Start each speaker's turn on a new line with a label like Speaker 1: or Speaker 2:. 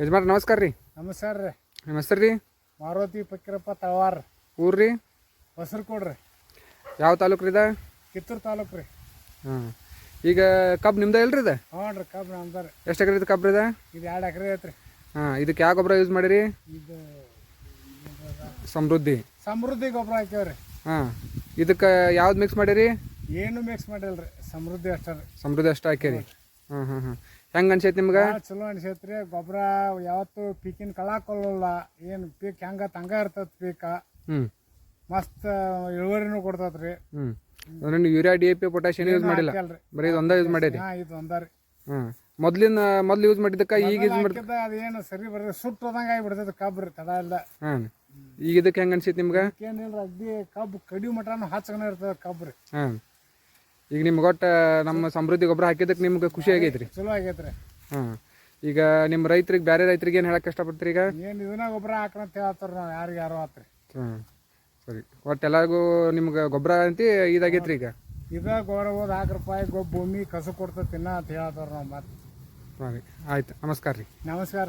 Speaker 1: ಯಜಮಾನ್ರ ನಮಸ್ಕಾರ ರೀ.
Speaker 2: ನಮಸ್ಕಾರ ರೀ.
Speaker 1: ನಿಮ್ಮ ಹೆಸರು ರೀ?
Speaker 2: ಮಾರುತಿ ಪಕ್ಕಿರಪ್ಪ ತಳವಾರ
Speaker 1: ಊರು ರೀ?
Speaker 2: ಹೊಸರು ಕೊಡ್ರಿ
Speaker 1: ಯಾವ ತಾಲೂಕು ರೀ ಇದ?
Speaker 2: ಕಿತ್ತೂರು ತಾಲೂಕು ರೀ.
Speaker 1: ಹಾಂ. ಈಗ ಕಬ್ಬು ನಿಮ್ದ ಇಲ್ರಿ ಇದು?
Speaker 2: ಹ್ಞೂ ರೀ ಕಬ್ಬು ನಮ್ದು ರೀ.
Speaker 1: ಎಷ್ಟು ಎಕರೆ ಕಬ್ಬು ರೀ ಇದು?
Speaker 2: ಇದು ಎರಡು ಎಕರೆ ಐತ್ರಿ.
Speaker 1: ಹಾಂ ಇದಕ್ಕೆ ಯಾವ ಗೊಬ್ಬರ ಯೂಸ್ ಮಾಡಿರಿ?
Speaker 2: ಇದು
Speaker 1: ಸಮೃದ್ಧಿ.
Speaker 2: ಸಮೃದ್ಧಿ ಗೊಬ್ಬರ ಹಾಕ್ಯಾವ್ರಿ
Speaker 1: ಹಾಂ. ಇದಕ್ಕೆ ಯಾವ್ದು ಮಿಕ್ಸ್ ಮಾಡಿರಿ?
Speaker 2: ಏನು ಮಿಕ್ಸ್ ಮಾಡಿಲ್ರಿ ಸಮೃದ್ಧಿ ಅಷ್ಟೇ ರೀ.
Speaker 1: ಸಮೃದ್ಧಿ ಅಷ್ಟೇ ಹಾಕಿರಿ ಹ್ಞೂ ಹ್ಞೂ ಹೆಂಗೆ ಅನ್ಸೈತಿ ನಿಮ್ಗೆ?
Speaker 2: ಭಾಳ ಚಲೋ ಅನ್ಸೈತ್ರಿ. ಗೊಬ್ಬರ ಯಾವತ್ತು ಪೀಕಿನ ಕಳಾಕೊಲ್ಲ ಏನು ಪೀಕ್ ಹೆಂಗ ತಂಗ ಇರ್ತದ ಪೀಕ.
Speaker 1: ಹ್ಞೂ
Speaker 2: ಮಸ್ತ್ ಇಳುವರಿನು ಕೊಡ್ತತ್ರಿ.
Speaker 1: ಹ್ಞೂ ಅಂದ್ರೆ ನೀವು urea D A P use ಮಾಡಿಲ್ಲ?
Speaker 2: ಹಾಕಿಲ್ರಿ
Speaker 1: ಬರೀ ಇದು ಒಂದೇ ಯೂಸ್ ಮಾಡಿದ್ರಿ
Speaker 2: ಹಾಂ ಇದು ಒಂದ ರೀ
Speaker 1: ಹಾಂ ಮೊದ್ಲಿನ ಮೊದ್ಲು ಯೂಸ್ ಮಾಡಿದ್ದಕ್ಕೆ ಈಗ ಯೂಸ್ ಮಾಡಿ
Speaker 2: ಹಾಕಿದ್ದ ಅದೇನು ಸರಿ ಬರ್ತದೆ ಸುಟ್ಟು ಹೋದಂಗ ಆಗಿಬಿಡ್ತೈತಿ ಕಬ್ರ ತಡ ಇಲ್ಲ.
Speaker 1: ಹಾಂ ಈಗ ಇದಕ್ಕೆ ಹೆಂಗೆ ಅನ್ಸೈತಿ ನಿಮ್ಗೆ?
Speaker 2: ಏನಿಲ್ಲ ಅಗ್ದಿ ಕಬ್ಬು ಕಡಿ ಮಟನು ಹಚ್ಚಕನ ಇರ್ತದ ಕಬ್ಬು ರೀ
Speaker 1: ಹಾಂ ಈಗ ನಿಮ್ಗೆ ಒಟ್ಟು ನಮ್ಮ ಸಮೃದ್ಧಿ ಗೊಬ್ಬರ ಹಾಕಿದ್ದಕ್ಕೆ ನಿಮ್ಗೆ ಖುಷಿ ಆಗೈತ್ರಿ.
Speaker 2: ಚಲೋ ಆಗೈತ್ರಿ.
Speaker 1: ಹಾಂ. ಈಗ ನಿಮ್ಮ ರೈತರಿಗೆ ಬೇರೆ ರೈತರಿಗೆ ಏನು ಹೇಳಕ್ಕೆ ಇಷ್ಟಪಡ್ತೀರಿ ಈಗ?
Speaker 2: ಏನು ಇದನ್ನ ಗೊಬ್ಬರ ಹಾಕೋಣ ಅಂತ ಹೇಳ್ತಾರ ನಾವು ಯಾರಿಗೆ ಯಾರು ಆತ್ರಿ
Speaker 1: ಹಾಂ. ಸರಿ. ಒಟ್ಟು ಎಲ್ಲರಿಗೂ ನಿಮ್ಗೆ ಗೊಬ್ಬರ ಅಂತ ಇದಾಗೈತ್ರಿ ಈಗ?
Speaker 2: ಇದ ಗೊಬ್ಬರ ಹೋದ ಹಾಕಿ ರೂಪಾಯಿ ಗೊಬ್ಬ ಭೂಮಿ ಕಸ ಕೊಡ್ತೈತಿ ತಿನ್ನ ಅಂತ ಹೇಳ್ತಾರೆ ನಾವು ಮತ್ತೆ
Speaker 1: ಹಾಂ ರೀ ಆಯ್ತು. ನಮಸ್ಕಾರ ರೀ.
Speaker 2: ನಮಸ್ಕಾರ